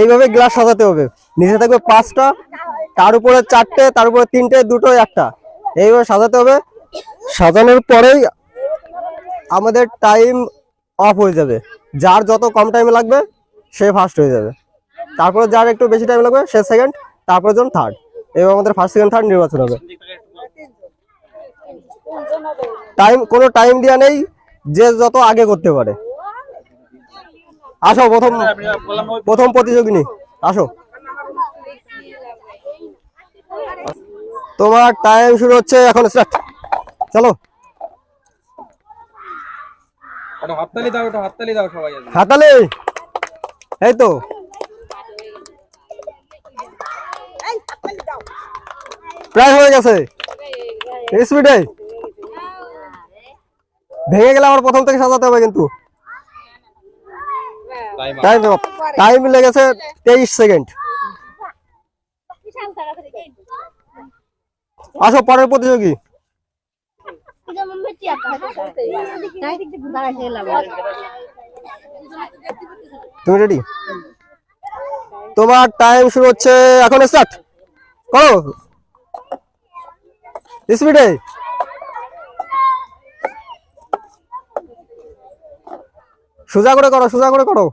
এইভাবে গ্লাস সাজাতে হবে। নিচে থাকবে পাঁচটা, তার উপরে চারটে, তার উপরে তিনটে, দুটো, একটা। এইভাবে সাজাতে হবে। সাজানোর পরেই আমাদের টাইম অফ হয়ে যাবে। যার যত কম টাইম লাগবে, সে ফার্স্ট হয়ে যাবে। তারপরে যার একটু বেশি টাইম লাগবে, সে সেকেন্ড তারপরে জন থার্ড এবং আমাদের ফার্স্ট সেকেন্ড থার্ড নির্বাচন হবে। টাইম কোনো টাইম দেওয়া নেই যে যত আগে করতে পারে। আসো প্রথম প্রথম প্রতিযোগিনী। আসো। তোমার টাইম শুরু হচ্ছে এখন স্টার্ট চলো। হাততালি দাও হাততালি দাও সবাই। হাতালে এই তো। প্রায় হয়ে গেছে। স্পিডে ভেঙে গেলে আমার প্রথম থেকে সাজাতে হবে কিন্তু। টাইম টাইম লেগেছে তেইশ সেকেন্ড আসো পরের প্রতিযোগী। তুমি রেডি তোমার টাইম শুরু হচ্ছে এখন স্টার্ট করো। স্পিডে সোজা করে করো, সোজা করে করো।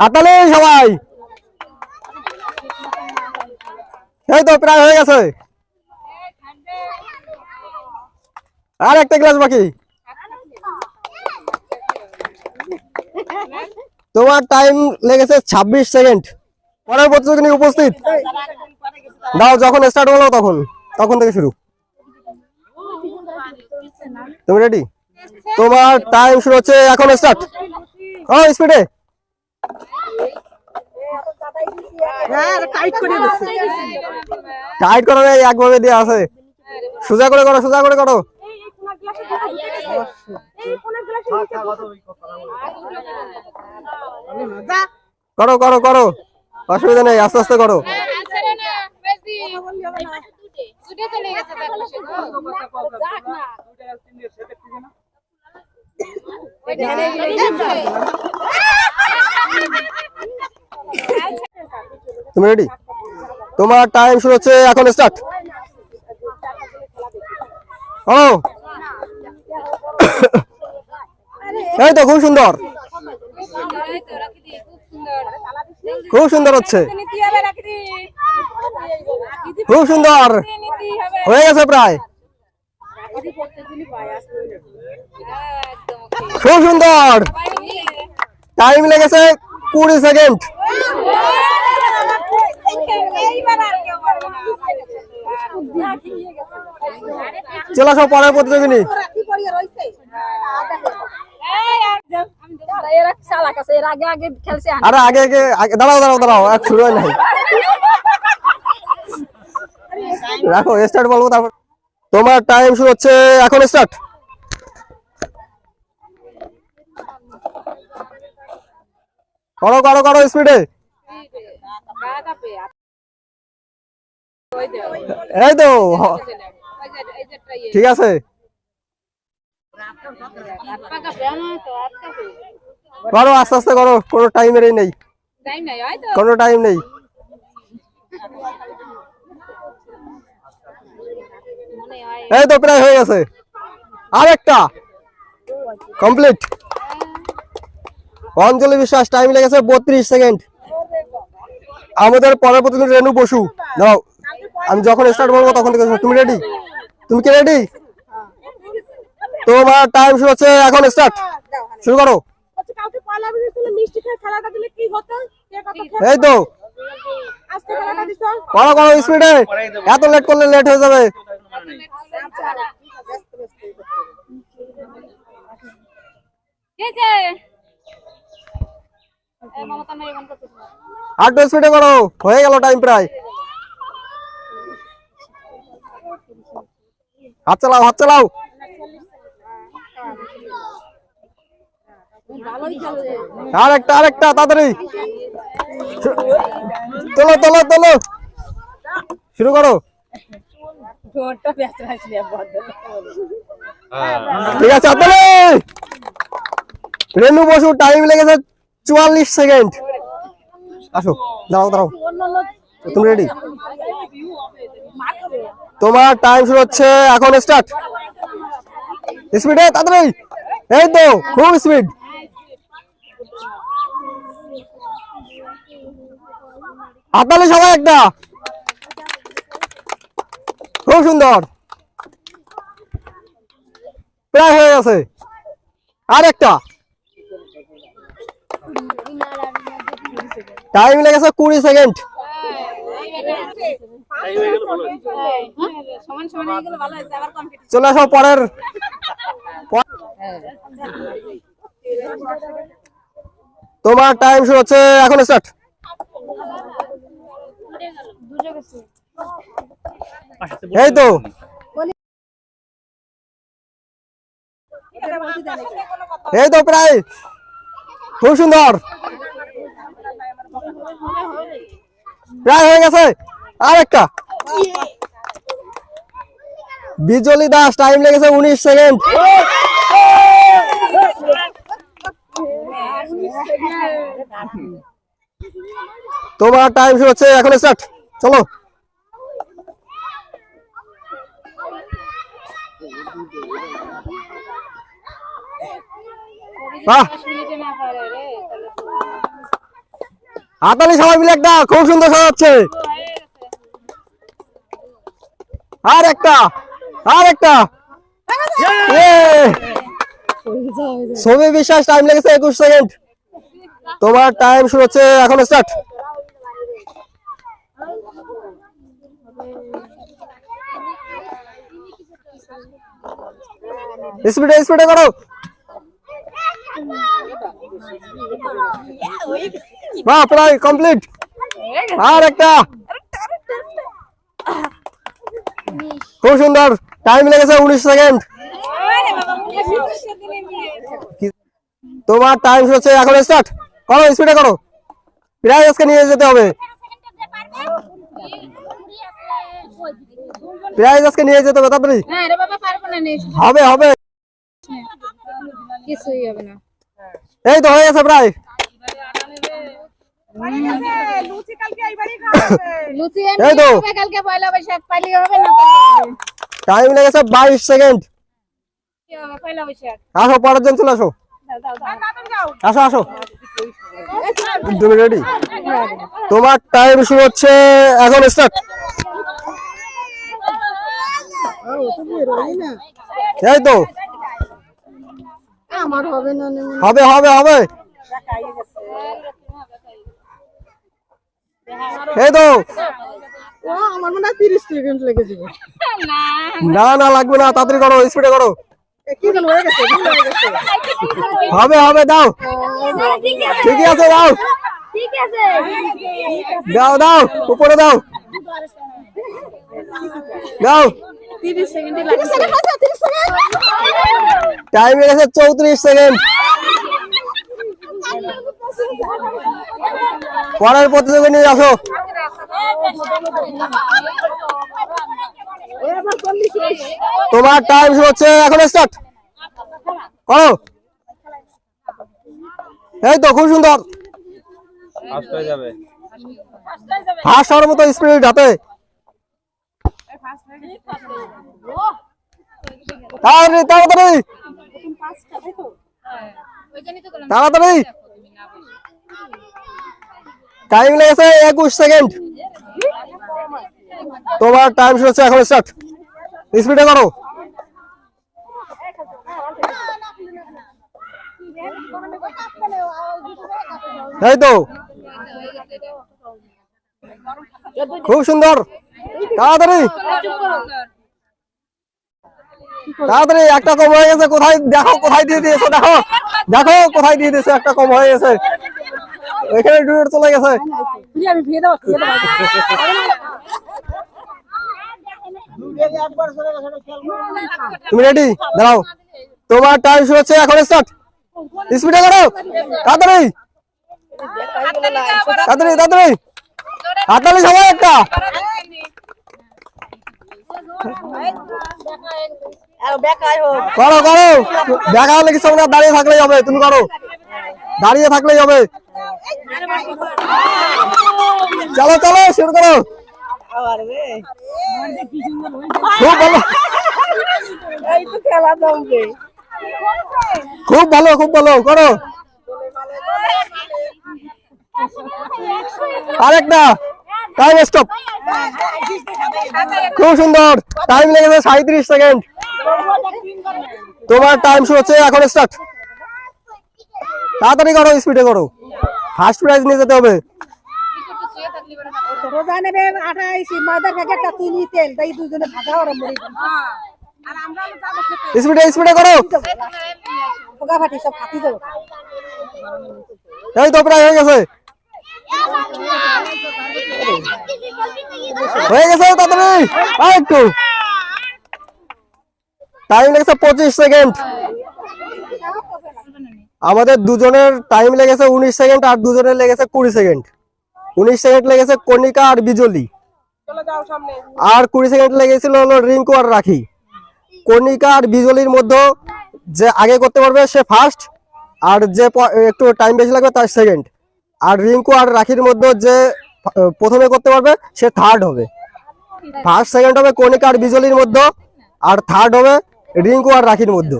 হাতালে সবাই। এই তো প্রায় হয়ে গেছে। আর একটা গ্লাস বাকি। তোমার টাইম লেগেছে ছাব্বিশ সেকেন্ড। পরের প্রতিযোগিনী উপস্থিত। দাও যখন স্টার্ট হলো তখন তখন থেকে শুরু তুমি রেডি তোমার টাইম শুরু হচ্ছে এখন স্টার্ট ও স্পিডে টাইট করো না, এই একভাবে দিয়ে আছে সোজা করে করো সোজা করে করো করো করো করো অসুবিধা নেই আস্তে আস্তে করো তুমি রেডি তোমার টাইম শুরু হচ্ছে এখন স্টার্ট ও! এই তো খুব সুন্দর। খুব সুন্দর হচ্ছে। খুব সুন্দর। হয়ে গেছে প্রায়। খুব সুন্দর। টাইম লেগেছে কুড়ি সেকেন্ড চলো সব পরের প্রতিযোগিনী। আরে আগে আগে দাঁড়াও আর শুরু হয় রাখো স্টার্ট বলব, তারপর তোমার টাইম শুরু হচ্ছে, এখন স্টার্ট করো করো করো স্পিডে ঠিক আছে। করো, আস্তে আস্তে করো, কোনো টাইমেরই নেই। কোনো টাইম নেই। এই তো প্রায় হয়ে গেছে। আরেকটা। কমপ্লিট অঞ্জলি বিশ্বাস টাইম লেগেছে বত্রিশ সেকেন্ড আমাদের পরের প্রতিদিন রেনু বসু। দাও আমি যখন স্টার্ট করব তখন। তুমি রেডি তুমি কি রেডি তোমার টাইম শুরু হচ্ছে এখন স্টার্ট শুরু করো। এই তো। আজকে খেলাটা করো করো স্পিডে এত লেট করলে লেট হয়ে যাবে। একটু স্পিডে করো। হয়ে গেল টাইম প্রায়। হাত চালাও হাত চালাও। আর একটা আর তাড়াতাড়ি। তোলো তোলো তোলো। শুরু করো। ঠিক আছে হাততালি রেনু বসু টাইম লেগেছে চুয়াল্লিশ সেকেন্ড আসো, দাঁড়াও দাঁড়াও। তুমি রেডি তোমার টাইম শুরু হচ্ছে, এখন স্টার্ট স্পিডে তাড়াতাড়ি। এই তো খুব স্পিড। হাতালে সবাই একটা। খুব সুন্দর। প্রায় হয়ে গেছে। আর একটা। টাইম লেগেছে কুড়ি সেকেন্ড হয়ে কম্পিটিশন চলে আসো পরের। তোমার টাইম শুরু হচ্ছে, এখন স্টার্ট এই তো। এই তো প্রায়। খুব সুন্দর। প্রায় হয়ে গেছে। আর একটা। বিজলি দাস টাইম লেগেছে উনিশ সেকেন্ড তোমার টাইম হচ্ছে, এখন স্টার্ট চলো। হাতালি সবাই মিলে একটা খুব সুন্দর সাজাচ্ছে। আর একটা। আর একটা Yay! বিশ্বাস টাইম লেগেছে একুশ সেকেন্ড তোমার টাইম শুরু হচ্ছে এখন স্টার্ট স্পিডে স্পিডে করো। বাহ প্রায় কমপ্লিট আর একটা খুব সুন্দর। টাইম লেগেছে উনিশ সেকেন্ড তোমার টাইম হচ্ছে এখন স্টার্ট করো স্পিডে করো। প্রায় আজকে নিয়ে যেতে হবে। প্রাইজ আজকে নিয়ে যেতে হবে তাড়াতাড়ি। না রে বাবা পারব না নেই হবে হবে। কিছুই হবে না এই তো হয়ে গেছে প্রায়। লুচি কালকে এইবারই খাওয়াবে লুচি এই তো। এমনি হবে কালকে পয়লা বৈশাখ পাইলে হবে না পাইলে হবে টাইম লেগেছে বাইশ সেকেন্ড আসো পরের জন চলে আসো। আসো আসো। তুমি রেডি তোমার টাইম শুরু হচ্ছে এখন স্টার্ট এই তো। হবে হবে হবে হবে। এই তো। আমার মনে হয় তিরিশ সেকেন্ড লেগে যাবে। না। না লাগবে না তাড়াতাড়ি করো স্পিডে করো। কি যেন হয়ে গেছে ভুল হয়ে গেছে। হবে হবে দাও। ঠিকই আছে দাও। ঠিক আছে দাও দাও উপরে দাও। দাও। তিরিশ সেকেন্ডই লাগে টাইম গেছে চৌত্রিশ সেকেন্ড। পরের প্রতিযোগী নিয়ে আসো। তোমার টাইম হচ্ছে এখন স্টার্ট করো। এই তো খুব সুন্দর। ফার্স্ট হওয়ার মতো স্পিড হাতে। তাড়াতাড়ি তাড়াতাড়ি ওই জন্যই তো বললাম তাড়াতাড়ি টাইম লেগেছে একুশ সেকেন্ড। তোমার টাইম শুরু হচ্ছে, এখন স্টার্ট স্পিডে করো এই তো। খুব সুন্দর। তাড়াতাড়ি। তাড়াতাড়ি, একটা কম হয়ে গেছে, কোথায়? দেখো, কোথায় দিয়ে দিয়েছ, দেখো। দেখো, কোথায় দিয়ে দিয়েছে, একটা কম হয়ে গেছে। এখানে ডুয়েট চলে গেছে। আমি ভিয়ে দাও ভিয়ে দাও। তুমি রেডি দাঁড়াও। তোমার টাইম শুরু হচ্ছে এখন স্টার্ট স্পিডে করো তাড়াতাড়ি। তাড়াতাড়ি তাড়াতাড়ি। হাততালি সবাই একটা। করো করো। দেখা হলে হবে না, দাঁড়িয়ে থাকলেই হবে তুমি করো। দাঁড়িয়ে থাকলেই হবে। চলো চলো, শুরু করো। খুব ভালো। খুব ভালো খুব ভালো, করো। আরেকটা টাইম স্টপ খুব সুন্দর। টাইম লেগেছে সাঁত্রিশ সেকেন্ড তোমার টাইম শুরু হচ্ছে, এখন স্টার্ট তাড়াতাড়ি করো স্পিডে করো। ফার্স্ট প্রাইজ নিয়ে যেতে হবে। রোজা নেবে আঠাইশ মাদার প্যাকেটটা তুলি তেল তাই দুজনে ভাজা ওরা মরে স্পিডে স্পিডে করো। পোকা ফাটি সব খাতি যাব। এই তো প্রায় হয়ে গেছে। হয়ে গেছে তাড়াতাড়ি। আর একটু। টাইম লেগেছে পঁচিশ সেকেন্ড। আমাদের দুজনের টাইম লেগেছে উনিশ সেকেন্ড আর দুজনের লেগেছে কুড়ি সেকেন্ড উনিশ সেকেন্ড লেগেছে কণিকা আর বিজলি। আর কুড়ি সেকেন্ড লেগেছিল হলো রিঙ্কু আর রাখি। কণিকা আর বিজলির মধ্যে যে আগে করতে পারবে সে ফার্স্ট আর যে একটু টাইম বেশি লাগবে তার সেকেন্ড আর রিঙ্কু আর রাখির মধ্যে যে প্রথমে করতে পারবে সে থার্ড হবে। ফার্স্ট সেকেন্ড হবে কণিকা আর বিজলির মধ্যে আর থার্ড হবে রিঙ্কু আর রাখির মধ্যে।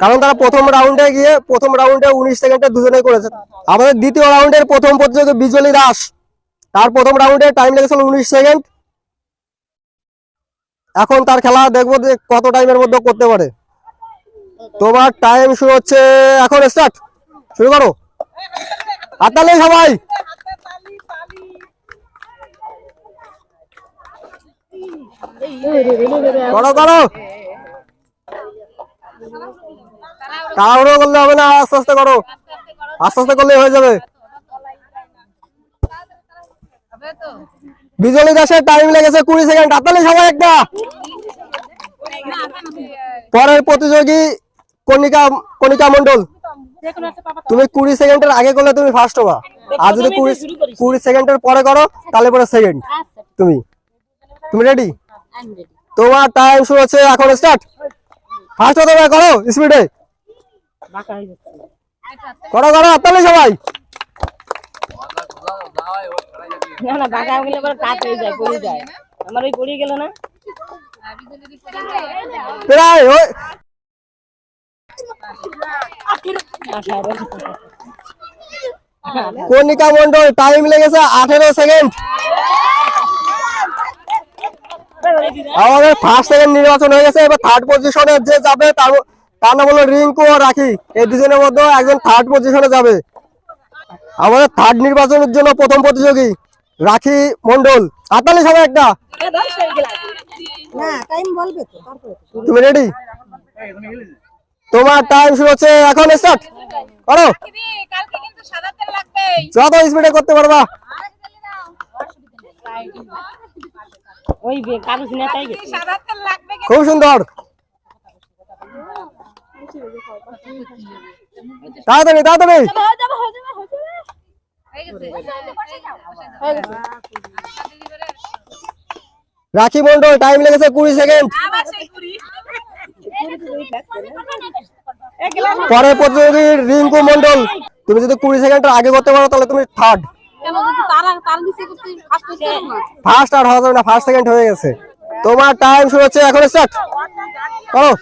কারণ তারা প্রথম রাউন্ডে গিয়ে, প্রথম রাউন্ডে উনিশ সেকেন্ডে দুজনেই করেছে। আমাদের দ্বিতীয় রাউন্ডের প্রথম প্রতিযোগী বিজলি দাস। তার প্রথম রাউন্ডে টাইম লেগেছিল উনিশ সেকেন্ড। এখন তার খেলা দেখব যে কত টাইমের মধ্যে করতে পারে। তোমার টাইম শুরু হচ্ছে, এখন স্টার্ট শুরু করো। হাততালি সবাই। করো করো। তাড়াহুড়ো করলে হবে না আস্তে আস্তে করো। আস্তে আস্তে করলে হয়ে যাবে। বিজলি দাসের টাইম লেগেছে কুড়ি সেকেন্ড হাততালি সবাই একটা। পরের প্রতিযোগী কণিকা কণিকা মন্ডল তুমি কুড়ি সেকেন্ডের আগে করলে তুমি ফার্স্ট হবা। আর যদি কুড়ি কুড়ি সেকেন্ডের পরে করো তাহলে পরে সেকেন্ড তুমি। তুমি রেডি তোমার টাইম শুরু হচ্ছে এখন স্টার্ট ফার্স্ট হতে হবে করো স্পিডে করো করো হাততালি সবাই। না না বাঁকা গেলে পরে কাট হয়ে যায় পড়ে যায়। আমার ওই পড়ে গেল না। প্রায় ওই কণিকা মন্ডল টাইম লেগেছে আঠেরো সেকেন্ড আমাদের ফার্স্ট সেকেন্ড নির্বাচন হয়ে গেছে এবার থার্ড পজিশনে যে যাবে তার তার নাম হলো রিঙ্কু ও রাখি। এই দুজনের মধ্যে একজন থার্ড পজিশনে যাবে। আমাদের থার্ড নির্বাচনের জন্য প্রথম প্রতিযোগী রাখি মন্ডল হাতালি সবাই একটা। না টাইম বলবে তো তারপরে। তুমি রেডি তোমার টাইম শুরু হচ্ছে এখন স্টার্ট করো। দিদি কালকে কিন্তু সাদা তেল লাগবে যত স্পিডে করতে পারবা ওই কাগজ নেতাই খুব সুন্দর তাড়াতাড়ি তাড়াতাড়ি হয়ে হয়ে রাখি মন্ডল টাইম লেগেছে কুড়ি সেকেন্ড পরের প্রতিযোগী রিঙ্কু মন্ডল তুমি যদি কুড়ি সেকেন্ডের আগে করতে পারো তাহলে তুমি থার্ড ফার্স্ট আর হওয়া যাবে না ফার্স্ট সেকেন্ড হয়ে গেছে। তোমার টাইম শুরু হচ্ছে, এখন স্টার্ট করো।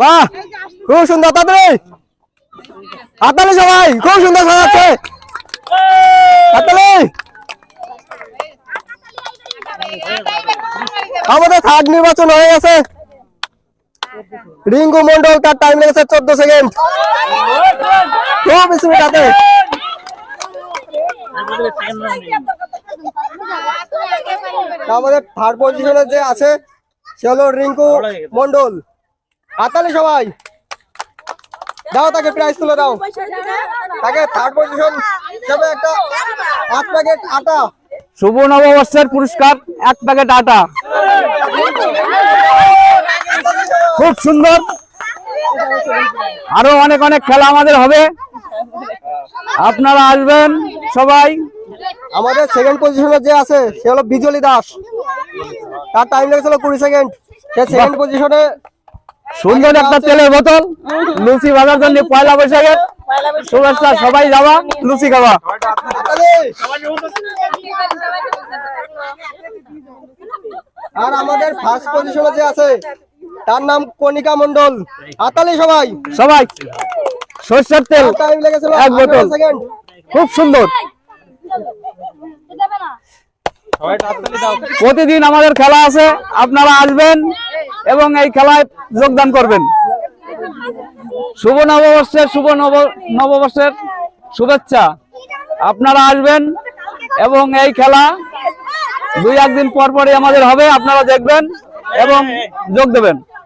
বাহ, খুব সুন্দর, তাড়াতাড়ি। হাততালি সবাই, খুব সুন্দর সাজাচ্ছে। হাততালি। আমাদের থার্ড নির্বাচন হয়ে গেছে। রিঙ্কু মন্ডল তার টাইম লেগেছে চোদ্দ সেকেন্ড খুব স্পিড আমাদের থার্ড পজিশনে যে আছে, সে হলো রিঙ্কু মন্ডল হাতালি সবাই। দাও তাকে প্রাইজ তুলে দাও। তাকে থার্ড পজিশন হিসেবে একটা এক প্যাকেট আটা। শুভ নববর্ষের পুরস্কার, এক প্যাকেট আটা। খুব সুন্দর। আরও অনেক অনেক খেলা আমাদের হবে। আপনারা আসবেন সবাই। আমাদের সেকেন্ড পজিশনে যে আছে সে হলো বিজলি দাস। তার টাইম লেগেছিল কুড়ি সেকেন্ড সে সেকেন্ড পজিশনে সুন্দর একটা তেলের বোতল লুচি বাজার জন্য পয়লা বৈশাখের শুভেচ্ছা সবাই যাওয়া লুচি খাওয়া। আর আমাদের ফার্স্ট পজিশনে যে আছে তার নাম কণিকা মন্ডল হাতালি সবাই। সবাই সর্ষের তেল এক বোতল। খুব সুন্দর। প্রতিদিন আমাদের খেলা আছে আপনারা আসবেন এবং এই খেলায় যোগদান করবেন। শুভ নববর্ষের শুভ নব নববর্ষের শুভেচ্ছা। আপনারা আসবেন এবং এই খেলা দুই একদিন পর পরই আমাদের হবে আপনারা দেখবেন এবং যোগ দেবেন।